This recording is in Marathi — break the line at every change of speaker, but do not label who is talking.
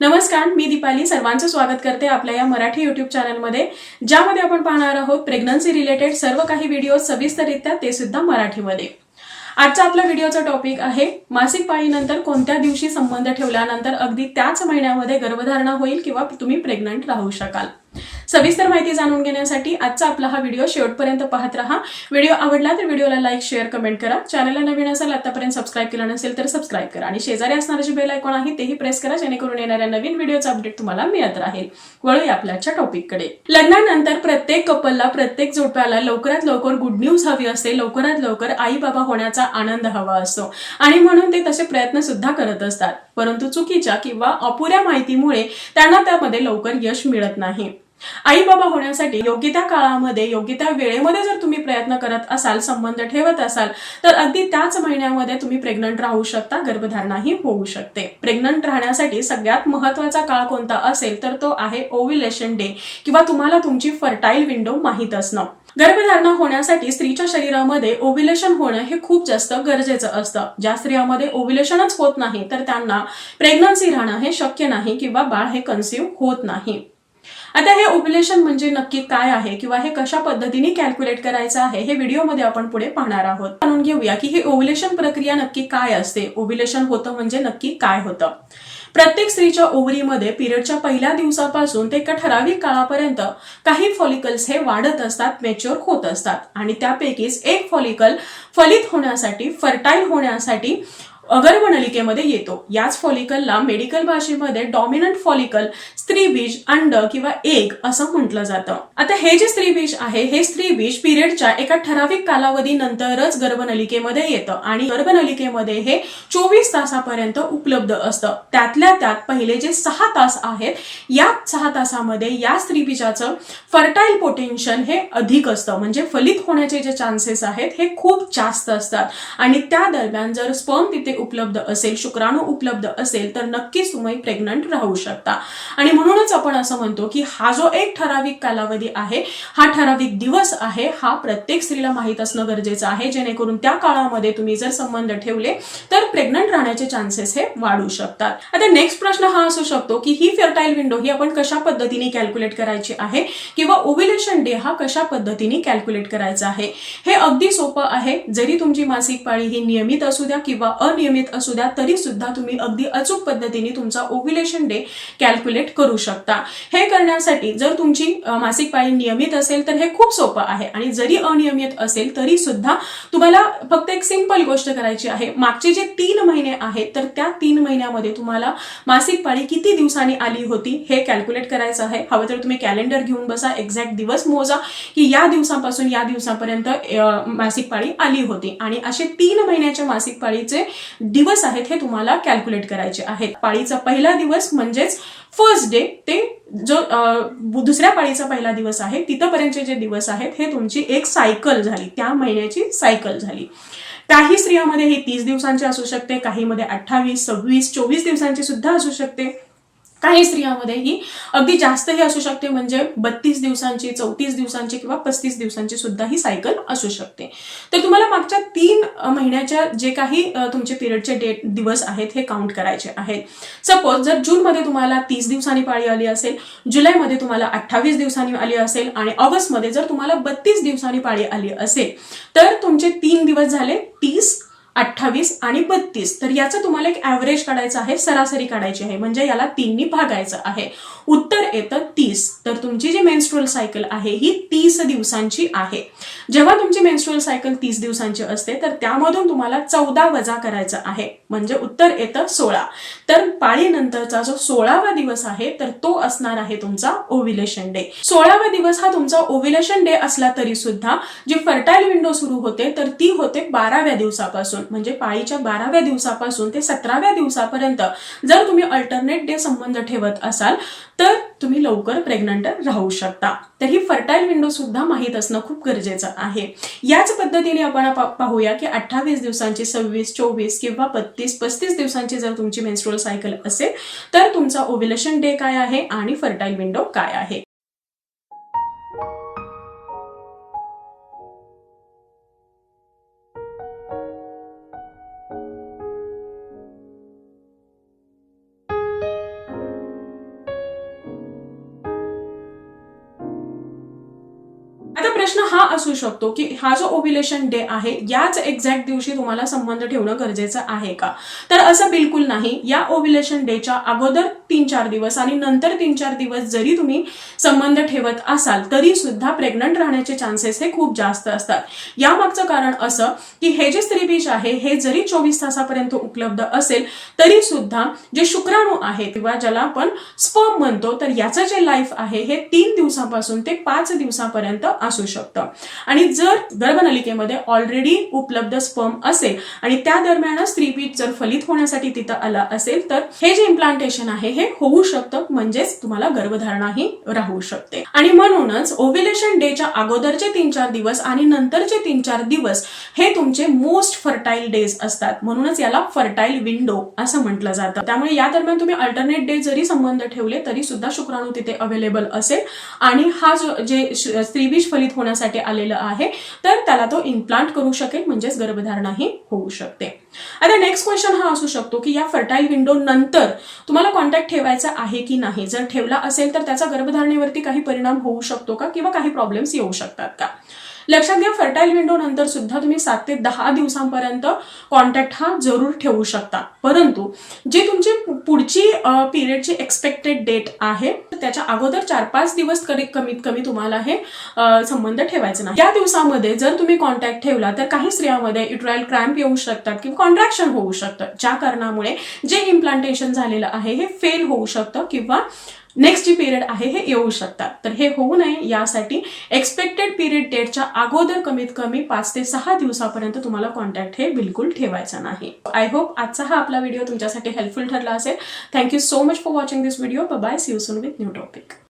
नमस्कार मी दीपाली. सर्वांचं स्वागत करते आपल्या या मराठी युट्यूब चॅनलमध्ये ज्यामध्ये आपण पाहणार आहोत प्रेग्नन्सी रिलेटेड सर्व काही व्हिडिओ सविस्तररित्या ते सुद्धा मराठीमध्ये. आजचा आपला व्हिडिओचा टॉपिक आहे मासिक पाळीनंतर कोणत्या दिवशी संबंध ठेवल्यानंतर अगदी त्याच महिन्यामध्ये गर्भधारणा होईल किंवा तुम्ही प्रेग्नंट राहू शकाल. सविस्तर माहिती जाणून घेण्यासाठी आजचा आपला हा व्हिडिओ शेवटपर्यंत पाहत राहा. व्हिडिओ आवडला तर व्हिडिओला लाईक शेअर कमेंट करा. चॅनलला नवीन असेल आतापर्यंत सबस्क्राईब केलं नसेल तर सबस्क्राईब करा. आणि शेजारी असणारे जे बेल आयकॉन आहे तेही प्रेस करा जेणेकरून येणाऱ्या नवीन व्हिडिओचा अपडेट तुम्हाला मिळत राहील. वळूया आपल्याच्या टॉपिककडे लग्नानंतर प्रत्येक कपलला प्रत्येक जोडप्याला लवकरात लवकर गुड न्यूज हवी असते. लवकरात लवकर आई बाबा होण्याचा आनंद हवा असतो. आणि म्हणून ते तसे प्रयत्न सुद्धा करत असतात. परंतु चुकीच्या किंवा अपुऱ्या माहितीमुळे त्यांना त्यामध्ये लवकर यश मिळत नाही. आई बाबा होण्यासाठी योग्य त्या काळामध्ये योग्य त्या वेळेमध्ये जर तुम्ही प्रयत्न करत असाल संबंध ठेवत असाल तर अगदी त्याच महिन्यामध्ये तुम्ही प्रेग्नंट राहू शकता गर्भधारणाही होऊ शकते. प्रेग्नंट राहण्यासाठी सगळ्यात महत्त्वाचा काळ कोणता असेल तर तो आहे ओव्हिलेशन डे किंवा तुम्हाला तुमची फर्टाईल विंडो माहीत असणं. गर्भधारणा होण्यासाठी स्त्रीच्या शरीरामध्ये ओव्हिलेशन होणं हे खूप जास्त गरजेचं असतं. ज्या स्त्रियामध्ये ओव्हिलेशनच होत नाही तर त्यांना प्रेग्नन्सी राहणं हे शक्य नाही किंवा बाळ हे कन्सिव्ह होत नाही. आता हे ओव्युलेशन म्हणजे नक्की काय आहे किंवा हे कशा पद्धतीने कॅल्क्युलेट करायचं आहे हे व्हिडिओमध्ये आपण पुढे पाहणार आहोत. जाणून घेऊया की ही ओव्युलेशन प्रक्रिया नक्की काय असते. ओव्युलेशन होतं म्हणजे नक्की काय होतं. प्रत्येक स्त्रीच्या ओव्हरीमध्ये पिरियडच्या पहिल्या दिवसापासून ते एका ठराविक काळापर्यंत काही फॉलिकल्स हे वाढत असतात मेच्युअर होत असतात. आणि त्यापैकीच एक फॉलिकल फलित होण्यासाठी फर्टाईल होण्यासाठी गर्भनलिकेमध्ये येतो. याच फॉलिकलला मेडिकल भाषेमध्ये डॉमिनंट फॉलिकल स्त्रीबीज अंड किंवा एग असं म्हटलं जातं. आता हे जे स्त्रीबीज आहे हे स्त्रीबीज पिरियडच्या एका ठराविक कालावधीनंतरच गर्भनलिकेमध्ये येतं आणि गर्भनलिकेमध्ये हे चोवीस तासापर्यंत उपलब्ध असतं. त्यातल्या त्यात पहिले जे सहा तास आहेत या सहा तासामध्ये या स्त्रीबीजाचं फर्टाईल पोटेन्शियल हे अधिक असतं. म्हणजे फलित होण्याचे जे चान्सेस आहेत हे खूप जास्त असतात. आणि त्या दरम्यान जर स्पर्म तिथे उपलब्ध असेल शुक्राणू उपलब्ध असेल तर नक्कीच तुम्ही प्रेग्नंट राहू शकता. आणि म्हणूनच आपण असं म्हणतो की हा जो एक ठराविक कालावधी आहे हा ठराविक दिवस आहे हा प्रत्येक स्त्रीला माहीत असणं गरजेचं आहे. जेणेकरून त्या काळामध्ये तुम्ही जर संबंध ठेवले तर प्रेग्नंट राहण्याचे चान्सेस हे वाढू शकतात. आता नेक्स्ट प्रश्न हा असू शकतो की ही फर्टाईल विंडो ही आपण कशा पद्धतीने कॅल्क्युलेट करायची आहे? किंवा ओव्हिलेशन डे हा कशा पद्धतीने कॅल्क्युलेट करायचा आहे? हे अगदी सोपं आहे. जरी तुमची मासिक पाळी ही नियमित असू द्या किंवा अनियमित असू द्या तरी सुद्धा तुम्ही अगदी अचूक पद्धतीने तुमचा ओव्हिलेशन डे कॅल्क्युलेट करू शकता. हे करण्यासाठी जर तुमची मासिक पाळी नियमित असेल तर हे खूप सोपं आहे. आणि जरी अनियमित असेल तरी सुद्धा तुम्हाला फक्त एक सिंपल गोष्ट करायची आहे. मागचे जे तीन महिने आहेत तर त्या तीन महिन्यामध्ये तुम्हाला मासिक पाळी किती दिवसांनी आली होती हे कॅल्क्युलेट करायचं आहे. हवं तर तुम्ही कॅलेंडर घेऊन बसा एक्झॅक्ट दिवस मोजा की या दिवसापासून या दिवसापर्यंत मासिक पाळी आली होती. आणि असे तीन महिन्याच्या मासिक पाळीचे दिवस आहेत हे तुम्हाला कॅल्क्युलेट करायचे आहेत. पाळीचा पहिला दिवस म्हणजेच फर्स्ट डे ते जो दुसऱ्या पाळीचा पहिला दिवस आहे तिथपर्यंतचे जे दिवस आहेत हे तुमची एक सायकल झाली. त्या महिन्याची सायकल झाली. काही स्त्रियामध्ये ही तीस दिवसांची असू शकते काहीमध्ये अठ्ठावीस सव्वीस चोवीस दिवसांची सुद्धा असू शकते. काही स्त्रियांमध्ये ही अगदी जास्तही असू शकते. म्हणजे बत्तीस दिवसांची चौतीस दिवसांची किंवा पस्तीस दिवसांची सुद्धा ही सायकल असू शकते. तर तुम्हाला मागच्या तीन महिन्याच्या जे काही तुमचे पिरियडचे डेट दिवस आहेत हे काउंट करायचे आहेत. सपोज जर जूनमध्ये तुम्हाला तीस दिवसांनी पाळी आली असेल जुलैमध्ये तुम्हाला अठ्ठावीस दिवसांनी आली असेल आणि ऑगस्टमध्ये जर तुम्हाला बत्तीस दिवसांनी पाळी आली असेल तर तुमचे तीन दिवस झाले तीस अठ्ठावीस आणि बत्तीस. तर याचं तुम्हाला एक ॲव्हरेज काढायचं आहे सरासरी काढायची आहे. म्हणजे याला तीननी भागायचं आहे. उत्तर येतं तीस. तर तुमची जी मेन्स्ट्रुअल सायकल आहे ही तीस दिवसांची आहे. जेव्हा तुमची मेन्स्ट्रुअल सायकल तीस दिवसांची असते तर त्यामधून तुम्हाला चौदा वजा करायचं आहे. म्हणजे उत्तर येतं सोळा. तर पाळीनंतरचा जो सोळावा दिवस आहे तर तो असणार आहे तुमचा ओव्हिलेशन डे सोळावा दिवस हा तुमचा ओव्हिलेशन डे असला तरी सुद्धा जी फर्टाईल विंडो सुरू होते तर ती होते बाराव्या दिवसापासून. म्हणजे पाळीच्या बाराव्या दिवसापासून ते सतराव्या दिवसापर्यंत जर तुम्ही अल्टरनेट डे संबंध ठेवत असाल तर तुम्ही लवकर प्रेग्नंट राहू शकता. तर ही फर्टाईल विंडो सुद्धा माहीत असणं खूप गरजेचं आहे. याच पद्धतीने आपण पाहूया की अठ्ठावीस दिवसांची सव्वीस चोवीस किंवा बत्तीस पस्तीस दिवसांची जर तुमची मेन्स्ट्रुअल सायकल असेल तर तुमचा ओव्हिलेशन डे काय आहे आणि फर्टाईल विंडो काय आहे? प्रश्न हा असू शकतो की हा जो ओव्हिलेशन डे आहे याच एक्झॅक्ट दिवशी तुम्हाला संबंध ठेवणं गरजेचं आहे का? तर असं बिलकुल नाही. या ओव्हिलेशन डेच्या अगोदर तीन चार दिवस आणि नंतर तीन चार दिवस जरी तुम्ही संबंध ठेवत असाल तरी सुद्धा प्रेग्नंट राहण्याचे चान्सेस हे खूप जास्त असतात. यामागचं कारण असं की हे जे स्त्रीबीज आहे हे जरी चोवीस तासापर्यंत उपलब्ध असेल तरी सुद्धा जे शुक्राणू आहे किंवा ज्याला आपण स्पर्म म्हणतो तर याचं जे लाईफ आहे हे तीन दिवसापासून ते पाच दिवसापर्यंत असू शकतं. आणि जर गर्भनलिकेमध्ये ऑलरेडी उपलब्ध स्पर्म असेल आणि त्या दरम्यान स्त्रीबीज जर फलित होण्यासाठी तिथं आला असेल तर हे जे इम्प्लांटेशन आहे हे होऊ शकतं. म्हणजेच तुम्हाला गर्भधारणाही राहू शकते. आणि म्हणूनच ओव्हिलेशन डेच्या अगोदरचे तीन चार दिवस आणि नंतरचे तीन चार दिवस हे तुमचे मोस्ट फर्टाईल डेज असतात. म्हणूनच याला फर्टाईल विंडो असं म्हटलं जातं. त्यामुळे या दरम्यान तुम्ही अल्टरनेट डे जरी संबंध ठेवले तरी सुद्धा शुक्राणू तिथे अवेलेबल असेल. आणि हा जो जे स्त्रीबीज फलित होण्यासाठी आलेलं आहे तर त्याला तो इम्प्लांट करू शकेल म्हणजेच गर्भधारणाही होऊ शकते. आता नेक्स्ट क्वेश्चन हा असू शकतो की या फर्टाईल विंडो नंतर तुम्हाला कॉन्टॅक्ट ठेवायचा आहे की नाही? जर ठेवला असेल तर त्याचा गर्भधारणेवरती काही परिणाम होऊ शकतो का? किंवा काही प्रॉब्लेम्स येऊ शकतात का? लक्षात घ्या फर्टाईल विंडो नंतर सुद्धा तुम्ही सात ते दहा दिवसांपर्यंत कॉन्टॅक्ट हा जरूर ठेवू शकता. परंतु जे तुमची पुढची पिरियडची एक्सपेक्टेड डेट आहे त्याच्या अगोदर चार पाच दिवस कधी कमीत कमी तुम्हाला हे संबंध ठेवायचे नाही. या दिवसामध्ये जर तुम्ही कॉन्टॅक्ट ठेवला तर काही स्त्रियांमध्ये इट्रायल क्रॅम्प येऊ शकतात किंवा कॉन्ट्रॅक्शन होऊ शकतं. ज्या कारणामुळे जे इम्प्लांटेशन झालेलं आहे हे फेल होऊ शकतं किंवा नेक्स्ट जी पिरियड आहे हे येऊ शकतात. तर हे होऊ नये यासाठी एक्सपेक्टेड पिरियड डेटच्या अगोदर कमीत कमी पाच ते सहा दिवसापर्यंत तुम्हाला कॉन्टॅक्ट हे बिलकुल ठेवायचा नाही. आय होप आजचा हा आपला व्हिडिओ तुमच्यासाठी हेल्पफुल ठरला असेल. Thank you so much for watching this video bye see you soon with new topic